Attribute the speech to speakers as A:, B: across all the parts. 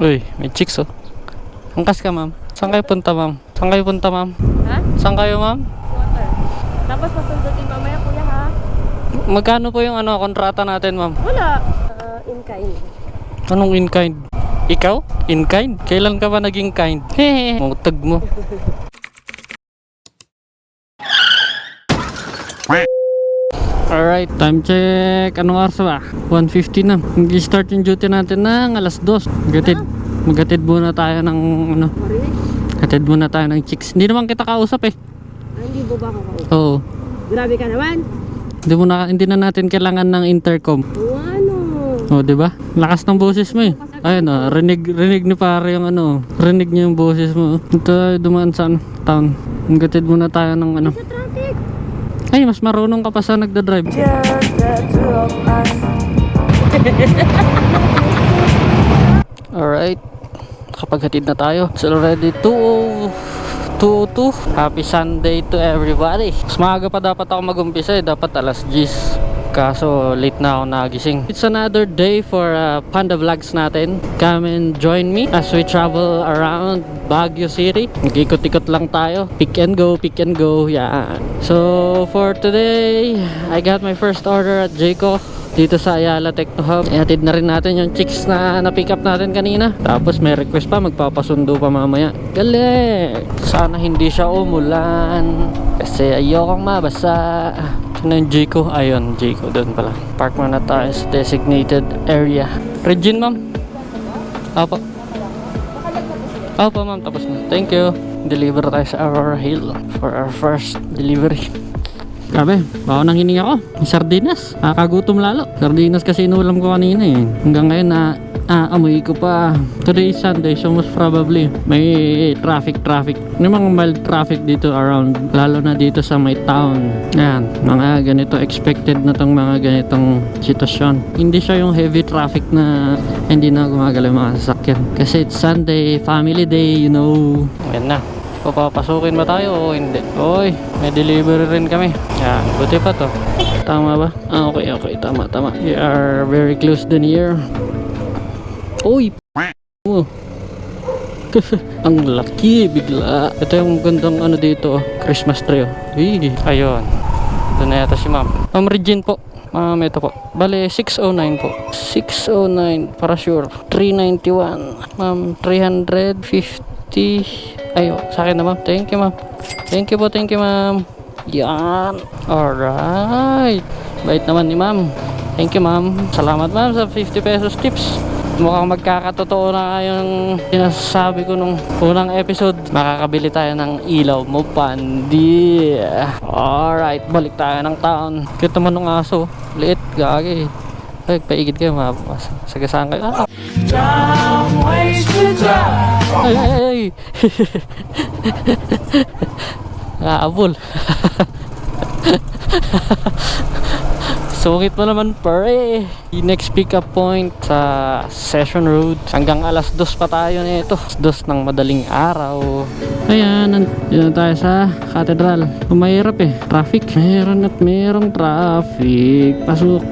A: Uy, may chicks oh. Angkas ka ma'am. Saan kayo punta ma'am? Saan kayo punta ma'am?
B: Ha?
A: Saan kayo ma'am?
B: Water. Tapos pasundutin mamaya kuya ha?
A: Magkano po yung ano, kontrata natin ma'am?
B: Wala. Uh, in kind.
A: Anong in kind? Ikaw? In kind? Kailan ka ba naging kind? Hehe. Mutag mo. Alright, time check. Anong oras ba? 1.50 na. Mag-start yung duty natin ng alas 2. Magatid. Magatid muna tayo ng ano. Gatid muna tayo ng chicks. Hindi naman kita kausap eh.
B: Ah, hindi mo ba kakaupo?
A: Oo.
B: Grabe ka naman.
A: Hindi, mo na, hindi na natin kailangan ng intercom.
B: Ano?
A: O, di ba? Lakas ng boses mo eh. Ayun o, rinig, rinig ni pare yung ano. Rinig niya yung boses mo. Ito dumaan sa ano, town. Gatid muna tayo ng ano.
B: Traffic.
A: Ay, mas marunong ka pa sa nagdadrive. Alright. Kapaghatid na tayo. It's already 2 202. Happy Sunday to everybody. Mas maaga pa dapat ako mag-umpisa eh. Dapat alas 10. Kaso late na ako nagising. It's another day for uh, Panda Vlogs natin. Come and join me as we travel around Baguio City. Nag-ikot-ikot lang tayo. Pick and go, pick and go. Yan. So for today, I got my first order at Jayco dito sa Ayala Techno Hub. Ihatid na rin natin yung chicks na na-pick up natin kanina. Tapos may request pa, magpapasundo pa mamaya. Galing! Sana hindi siya umulan. Kasi ayokong mabasa. Sino yung Jayco? Ayun, Jayco. Doon pala. Park muna tayo sa designated area. Regine, ma'am? Apo. Opo, ma'am. Tapos na. Thank you. Deliver tayo sa Aurora Hill for our first delivery. Grabe, baka nang hininga. Yung sardinas. Nakakagutom lalo. Sardinas kasi inulam ko kanina eh. Hanggang ngayon na ah, amoy ko pa. Today is Sunday so most probably may traffic traffic. May mga mild traffic dito around. Lalo na dito sa may town. Yan, mga ganito expected na tong mga ganitong sitwasyon. Hindi siya yung heavy traffic na hindi na gumagalaw mga sasakyan. Kasi it's Sunday, family day, you know. Ayan na. Papapasukin ba tayo o hindi? Oy, may delivery rin kami. Yan, buti pa to. Tama ba? Ah, okay, okay. Tama, tama. We are very close din here. Uy! Oh. Ang laki bigla. Ito yung gandang ano dito, oh, Christmas tree. Oh. Uy, ayun. Doon na yata si ma'am. Ma'am Regine po. Ma'am, ito po. Bale, 609 po. 609, para sure. 391. Ma'am, 350. Ayo, sa akin na ma'am. Thank you ma'am. Thank you po, thank you ma'am. Yan. Alright. Bait naman ni ma'am. Thank you ma'am. Salamat ma'am sa 50 pesos tips. Mukhang magkakatotoo na yung sinasabi ko nung unang episode. Makakabili tayo ng ilaw mo, pandi. Alright, balik tayo ng town. Kita mo nung aso. Liit, gagi. Ay, paigid kayo, mapas. Sagasaan kayo. Ah. Ay, ay, ay. Nakabol. Sungit mo naman pare. Next pick up point sa Session Road. Hanggang alas dos pa tayo nito. Alas dos ng madaling araw. Ayan, na tayo sa Cathedral. Mahirap eh. Traffic. Meron at merong traffic. Pasok.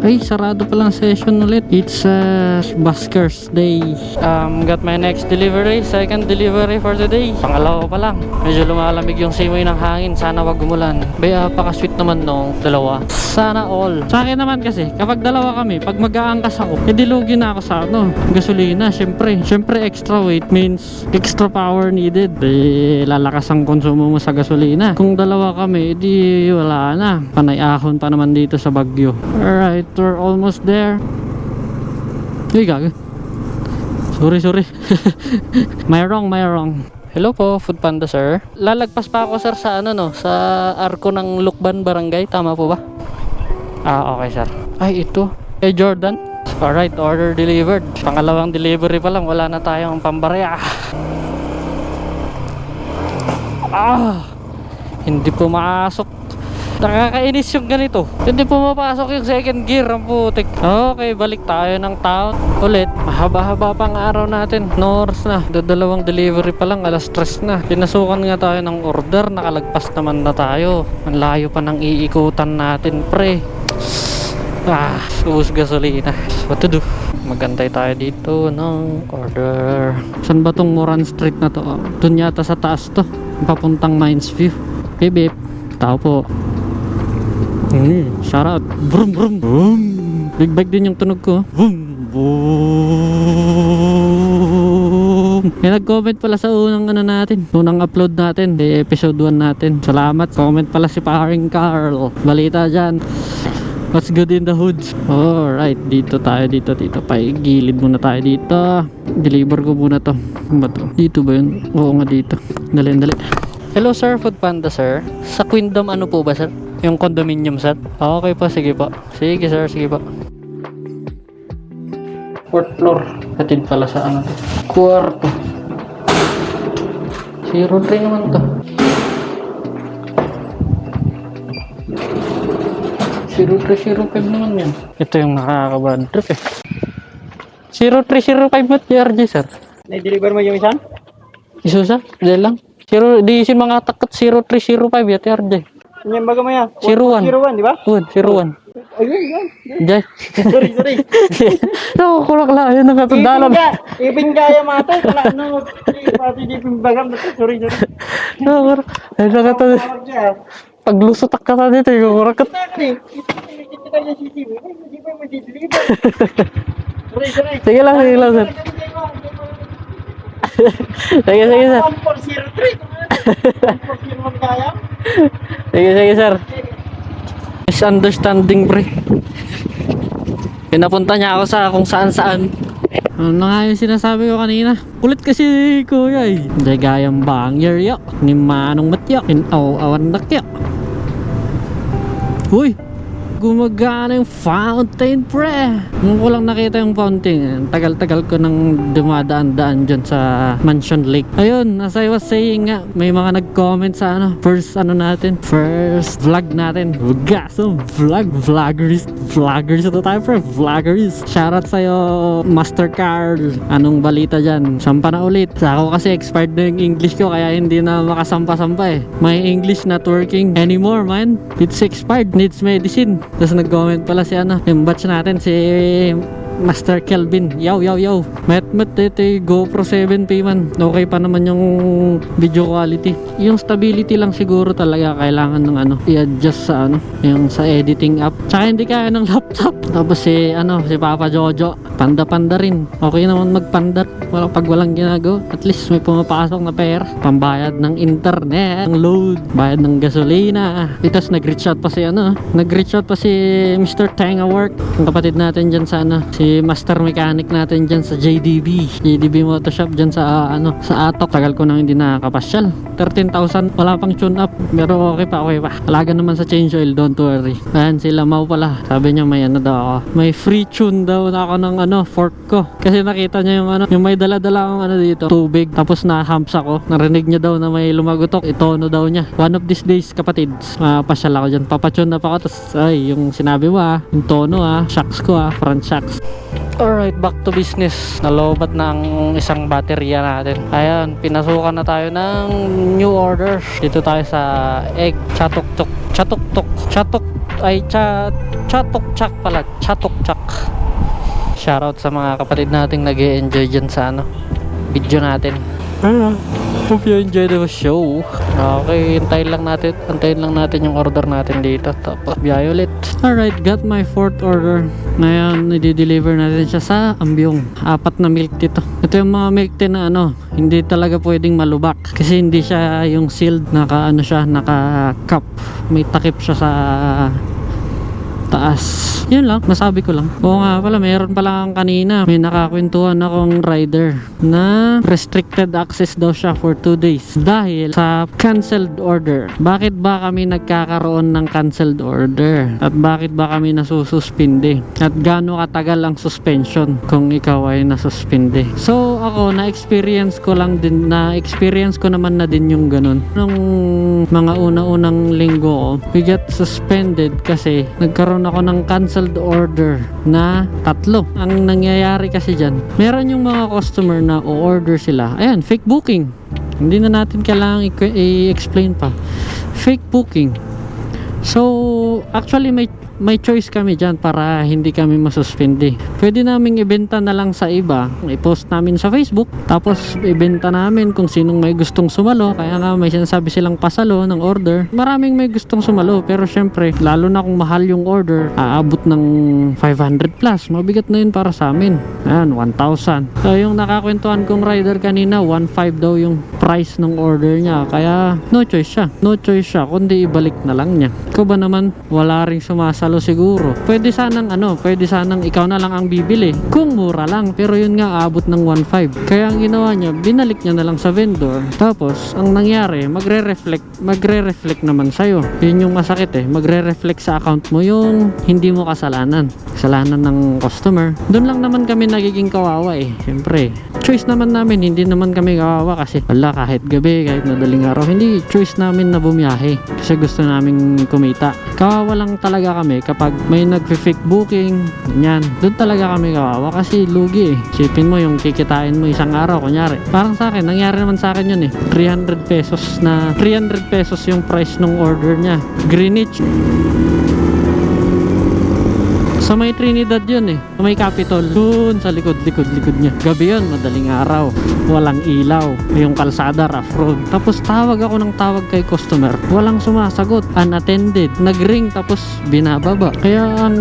A: Ay, sarado pa lang session ulit. It's uh, Buskers Day. Um, got my next delivery. Second delivery for today. Pangalawa pa lang. Medyo lumalamig yung simoy ng hangin. Sana wag umulan. Baya, paka-sweet naman nung dalawa. Sana all. Sa akin naman kasi, kapag dalawa kami, pag mag-aangkas ako, edi lugi na ako sa ano, gasolina. Syempre, syempre extra weight means extra power needed. Eh, lalakas ang konsumo mo sa gasolina. Kung dalawa kami, edi wala na. Panay ahon pa naman dito sa Bagyo. Alright, we're almost there. Uy, gaga. Sorry, sorry. may wrong, may wrong. Hello po, Food Panda sir. Lalagpas pa ako sir sa ano no, sa arko ng Lukban Barangay, tama po ba? Ah, okay sir. Ay, ito. Kay Jordan. Alright, order delivered. Pangalawang delivery pa lang, wala na tayong pambarya. Ah! Hindi pumasok. Nakakainis yung ganito. Hindi pumapasok yung second gear ang putik. Okay, balik tayo ng town. Ulit, mahaba-haba pang araw natin. No oras na. Dadalawang delivery pa lang, alas stress na. Pinasukan nga tayo ng order, nakalagpas naman na tayo. Ang layo pa ng iikutan natin, pre. Ah, ubus gasolina. What to do? magantay tayo dito ng order. Saan ba tong Moran Street na to? Dun yata sa taas to. Papuntang Mines View. Beep. Tao po. Mm, shout out. Brum brum. Brum. Big bike din yung tunog ko. Boom. Boom. May nag-comment pala sa unang ano natin. Unang upload natin. Eh, episode 1 natin. Salamat. Comment pala si Paring Carl. Balita dyan. What's good in the hood? Alright, dito tayo, dito, dito. Paigilid muna tayo dito. Deliver ko muna to. Ano ba to? Dito ba yun? Oo nga dito. Dali, dali. Hello sir, Food Panda sir. Sa Queendom ano po ba sir? Yung condominium? Ah, Okay po, sige po. Sige sir, sige po. Fourth floor. Hatid pala sa ano to. Kwarto. Zero three naman to. 0305 naman yan. Ito yung nakakabad trip eh. 0305 at RJ sir.
C: Na-deliver mo yung isan?
A: Isusa? Diyan lang. Zero, di isin mga takat 0305 at RJ.
C: Yan baga mo yan.
A: 01.
C: 01, di ba?
A: Good, 01.
C: Ayun, yan.
A: Jay.
C: Sorry, sorry.
A: Naku, kulak lang. Ayun ang
C: Ipin
A: katundalan.
C: ka. Ipin kaya mata. Wala na. Pati di pimbagam. Sorry, sorry.
A: Naku, ayun ang katundalan.
C: Tawag siya.
A: Paglusutak ka sa dito, yung kurakot.
C: Sorry. Kita ka yung CCTV. Hindi pa mo deliver. Sorry, sorry.
A: Sige lang, sige lang sir. Sige, sige sir.
C: 1403. 1401 kaya?
A: Sige, sige sir. Misunderstanding pre. Pinapunta niya ako sa kung saan saan. Ano nga yung sinasabi ko kanina? Kulit kasi kuya eh. Hindi gayang bangyer yo. Ni manong matyo. In aw awan nakyo. Uy! Gumagana yung fountain pre. Nung ko lang nakita yung fountain, eh, tagal-tagal ko nang dumadaan-daan dyan sa Mansion Lake. Ayun, as I was saying nga, may mga nag-comment sa ano, first ano natin, first vlog natin. Gaso, vlog, vloggers, vloggers ito tayo pre, vloggers. Shoutout sa'yo, Master Carl. Anong balita dyan? Sampa na ulit. Sa ako kasi expired na yung English ko, kaya hindi na makasampa-sampa eh. My English not working anymore, man. It's expired, needs medicine. Tapos nag-comment pala si ano, yung batch natin, si Master Kelvin. Yaw, yaw, yaw. Met, yung GoPro 7P man. Okay pa naman yung video quality. Yung stability lang siguro talaga kailangan ng ano, i-adjust sa ano, yung sa editing app. Tsaka hindi kaya ng laptop. Tapos si, ano, si Papa Jojo, panda-panda rin. Okay naman magpanda wala pag walang ginagawa. At least may pumapasok na pera. Pambayad ng internet, ng load, bayad ng gasolina. Itas nag-reach out pa si ano, nag-reach out pa si Mr. Tanga Work. Ang kapatid natin dyan sa ano, si master mechanic natin dyan sa JDB. JDB Motor Shop dyan sa ah, ano, sa Atok. Tagal ko nang hindi nakakapasyal. 13,000 wala pang tune up. Pero okay pa, okay pa. Alaga naman sa change oil, don't worry. Ayan sila mau pala. Sabi niya may ano daw ako. May free tune daw na ako ng ano, fork ko. Kasi nakita niya yung ano, yung may dala-dala akong ano dito, tubig. Tapos na-humps ako. Narinig niya daw na may lumagutok. Itono daw niya. One of these days, kapatid, mapasyal ako dyan. Papatune up ako. Tapos, ay, yung sinabi mo ah, yung tono ah, shocks ko ah, front shocks. Alright, back to business. Nalobat na ang isang baterya natin. Ayan, pinasukan na tayo ng new order. Dito tayo sa egg chatok-tok. Chatok-tok. Chatok ay cha chatok-chak pala. Chatok-chak. Shoutout sa mga kapatid nating nag enjoy dyan sa ano, video natin. Ah, hope you enjoy the show. Okay, hintayin lang natin, hintayin lang natin yung order natin dito. Tapos biyahe ulit. Alright, got my fourth order. Ngayon, i-deliver natin siya sa Ambyong. Apat na milk tea to. Ito yung mga milk tea na ano, hindi talaga pwedeng malubak. Kasi hindi siya yung sealed, naka ano siya, naka cup. May takip siya sa taas. Yun lang, masabi ko lang. Oo nga pala, meron pala kang kanina. May nakakwentuhan akong rider na restricted access daw siya for 2 days dahil sa canceled order. Bakit ba kami nagkakaroon ng canceled order? At bakit ba kami nasususpinde? At gaano katagal ang suspension kung ikaw ay nasuspinde? So ako, na-experience ko lang din, na-experience ko naman na din yung ganun. Nung mga una-unang linggo ko, we got suspended kasi nagkaroon ako ng canceled order na tatlo. Ang nangyayari kasi dyan, meron yung mga customer na o-order sila. Ayan, fake booking. Hindi na natin kailangang i-explain pa. Fake booking. So, actually may may choice kami dyan para hindi kami masuspindi. Pwede naming ibenta na lang sa iba, i-post namin sa Facebook, tapos ibenta namin kung sinong may gustong sumalo. Kaya nga may sinasabi silang pasalo ng order. Maraming may gustong sumalo, pero syempre, lalo na kung mahal yung order, aabot ng 500 plus. Mabigat na yun para sa amin. Ayan, 1,000. So, yung nakakwentuhan kong rider kanina, 1,500 daw yung price ng order niya. Kaya, no choice siya. No choice siya, kundi ibalik na lang niya. Ikaw ba naman, wala ring sumasalo siguro. Pwede sanang ano, pwede sanang ikaw na lang ang bibili. Kung mura lang, pero yun nga, aabot ng 1,500. Kaya ang ginawa niya, binalik niya na lang sa vendor. Tapos, ang nangyari, magre-reflect, magre-reflect naman sa'yo. Yun yung masakit eh. Magre-reflect sa account mo yung hindi mo kasalanan. Kasalanan ng customer. Doon lang naman kami nagiging kawawa eh. Siyempre, choice naman namin, hindi naman kami kawawa kasi wala kahit gabi, kahit madaling araw. Hindi choice namin na bumiyahe kasi gusto namin kumita. Kawawa lang talaga kami kapag may nag-fake booking, ganyan. Doon talaga kami kawawa kasi lugi eh. Sipin mo yung kikitain mo isang araw, kunyari. Parang sa akin, nangyari naman sa akin yun eh. 300 pesos na, 300 pesos yung price ng order niya. Greenwich, sa may Trinidad yun eh. Sa may Capitol. Doon sa likod, likod, likod niya. Gabi yun, madaling araw. Walang ilaw. Yung kalsada, rough road. Tapos tawag ako ng tawag kay customer. Walang sumasagot. Unattended. Nagring tapos binababa. Kaya ang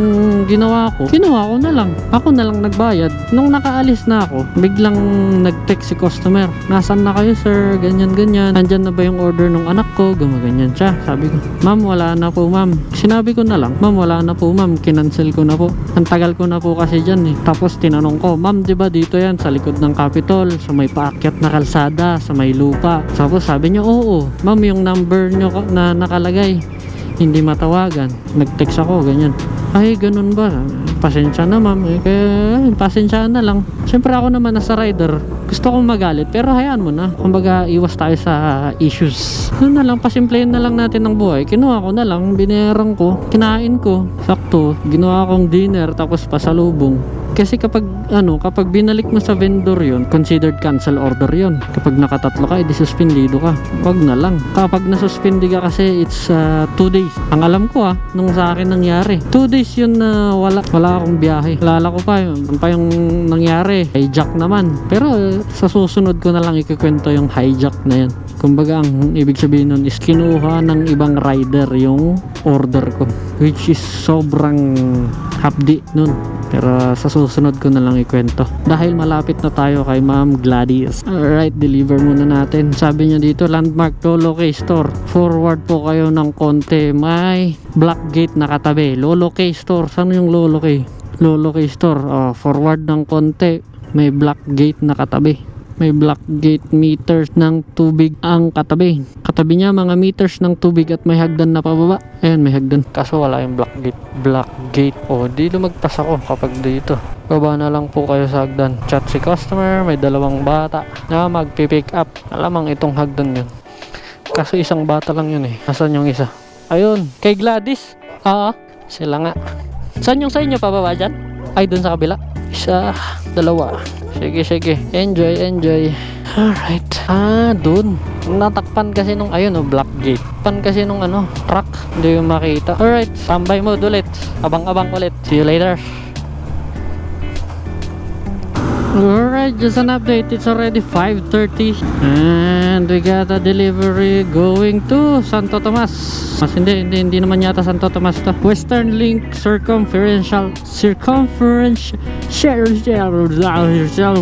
A: ginawa ko, ginawa ko na lang. Ako na lang nagbayad. Nung nakaalis na ako, biglang nag-text si customer. Nasaan na kayo sir? Ganyan, ganyan. Nandyan na ba yung order ng anak ko? Gumaganyan siya. Sabi ko, ma'am, wala na po ma'am. Sinabi ko na lang, ma'am, wala na po ma'am. Kinancel ko na po. Ang tagal ko na po kasi dyan eh. Tapos tinanong ko, ma'am, di ba dito yan sa likod ng Capitol, sa may paakyat na kalsada, sa may lupa. Tapos sabi niya, oo, ma'am, yung number nyo na nakalagay, hindi matawagan. Nag-text ako, ganyan. Ay, ganun ba? Pasensya na ma'am. Eh, kaya, pasensya na lang. Siyempre ako naman nasa rider. Gusto kong magalit, pero hayaan mo na. Kumbaga, iwas tayo sa issues. Ano na lang, pasimplehin na lang natin ng buhay. Kinuha ko na lang, binayaran ko, kinain ko. Sakto, ginawa kong dinner, tapos pasalubong. Kasi kapag ano, kapag binalik mo sa vendor 'yon, considered cancel order 'yon. Kapag nakatatlo ka, edi suspendido ka. Wag na lang. Kapag nasuspindi ka kasi it's 2 days. Ang alam ko ah, nung sa akin nangyari. 2 days 'yun na wala wala akong biyahe. Lala ko pa yun, ano pa yung nangyari. Hijack naman. Pero eh, sa susunod ko na lang ikikwento yung hijack na yan. Kumbaga ang ibig sabihin nun is kinuha ng ibang rider yung order ko. Which is sobrang hapdi nun. Pero sa susunod ko na lang ikwento. Dahil malapit na tayo kay Ma'am Gladys. Alright, deliver muna natin. Sabi niya dito, landmark Lolo K Store. Forward po kayo ng konti. May black gate na katabi. Lolo K Store. Saan yung Lolo K? Lolo K Store. Oh, forward ng konti. May black gate na katabi may black gate meters ng tubig ang katabi. Katabi niya mga meters ng tubig at may hagdan na pababa. Ayan, may hagdan. Kaso wala yung black gate. Black gate. O, di lumagpas ako kapag dito. Baba na lang po kayo sa hagdan. Chat si customer, may dalawang bata na magpipick up. Alamang itong hagdan yun. Kaso isang bata lang yun eh. Nasaan yung isa? Ayun, kay Gladys. Ah, sila nga. Saan yung sa inyo pababa dyan? Ay, dun sa kabila. Isa, dalawa. Sige, sige. Enjoy, enjoy. Alright. Ah, dun. Natakpan kasi nung, ayun oh, black gate. Pan kasi nung ano, truck. Hindi yung makita. Alright, tambay mode ulit. Abang-abang ulit. See you later. Alright, just an update. It's already 5.30 and we got a delivery going to Santo Tomas. Mas hindi, hindi, hindi naman yata Santo Tomas to. Western Link Circumferential Circumferential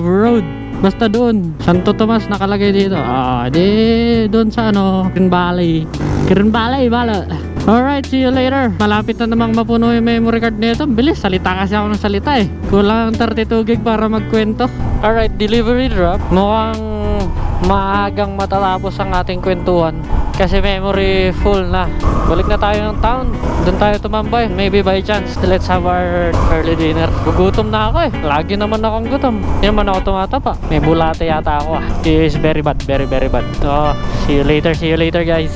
A: Road. Basta doon. Santo Tomas nakalagay dito. Ah, di doon sa ano, Green Valley. Green Valley, bala. Alright, see you later. Malapit na namang mapuno yung memory card nito. Bilis, salita kasi ako ng salita eh. Kulang ang 32 gig para magkwento. Alright, delivery drop. Mukhang maagang matatapos ang ating kwentuhan. Kasi memory full na. Balik na tayo ng town. Doon tayo tumambay. Maybe by chance, let's have our early dinner. Gugutom na ako eh. Lagi naman akong gutom. Hindi naman ako tumatapa. May bulate yata ako ah. It is very bad, very very bad. So, see you later, see you later guys.